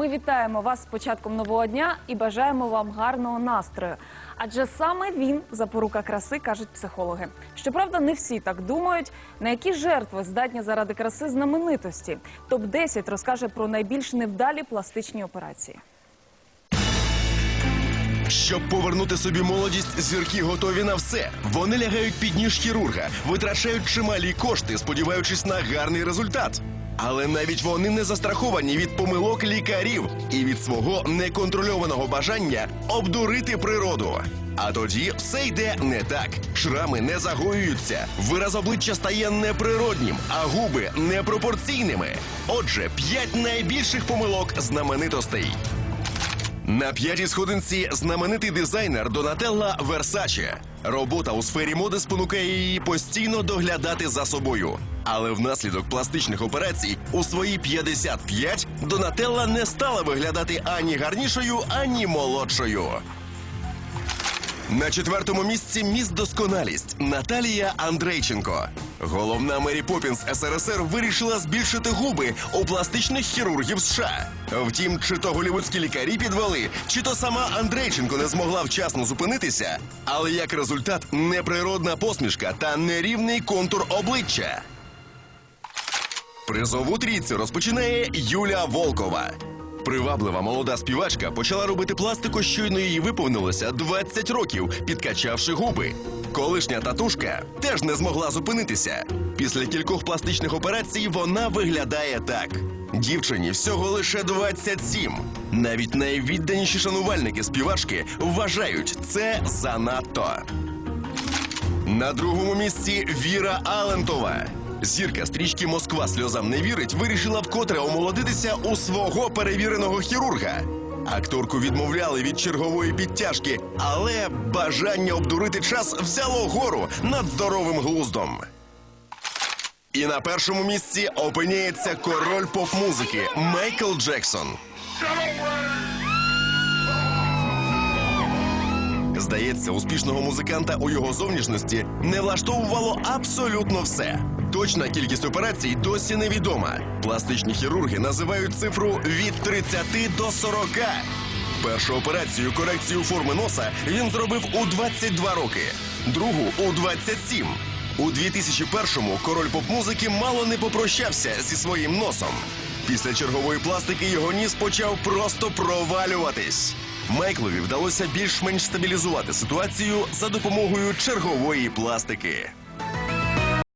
Ми вітаємо вас з початком нового дня і бажаємо вам гарного настрою. Адже саме він запорука краси, кажуть психологи. Щоправда, не всі так думають. На які жертви здатні заради краси знаменитості? Топ 10 розкаже про найбільш невдалі пластичні операції. Щоб повернути собі молодість, зірки готові на все. Вони лягають під ніж хірурга, витрачають чималі кошти, сподіваючись на гарний результат. Але навіть вони не застраховані від помилок лікарів і від свого неконтрольованого бажання обдурити природу. А тоді все йде не так. Шрами не загоюються, вираз обличчя стає неприроднім, а губи непропорційними. Отже, п'ять найбільших помилок знаменитостей. На п'ятій сходинці знаменитий дизайнер Донателла Версаче. Робота у сфері моди спонукає її постійно доглядати за собою. Але внаслідок пластичних операцій у свої 55 Донателла не стала виглядати ані гарнішою, ані молодшою. На четвертому місці міс досконалість Наталія Андрейченко. Головна Мері Поппінс СРСР вирішила збільшити губи у пластичних хірургів США. Втім, чи то голівудські лікарі підвели, чи то сама Андрейченко не змогла вчасно зупинитися. Але як результат неприродна посмішка та нерівний контур обличчя. Призову трійцю розпочинає Юля Волкова. Приваблива молода співачка почала робити пластику, щойно їй виповнилося 20 років, підкачавши губи. Колишня татушка теж не змогла зупинитися. Після кількох пластичних операцій вона виглядає так. Дівчині всього лише 27. Навіть найвідданіші шанувальники співачки вважають це занадто. На другому місці Віра Алентова. Зірка стрічки Москва сльозам не вірить вирішила вкотре омолодитися у свого перевіреного хірурга. Акторку відмовляли від чергової підтяжки, але бажання обдурити час взяло гору над здоровим глуздом. І на першому місці опиняється король поп-музики Майкл Джексон. Здається, успішного музиканта у його зовнішності не влаштовувало абсолютно все. Точна кількість операцій досі невідома. Пластичні хірурги називають цифру від 30 до 40. Першу операцію корекцію форми носа він зробив у 22 роки, другу у 27. У 2001-му король поп-музики мало не попрощався зі своїм носом. Після чергової пластики його ніс почав просто провалюватись. Майклові вдалося більш-менш стабілізувати ситуацію за допомогою чергової пластики.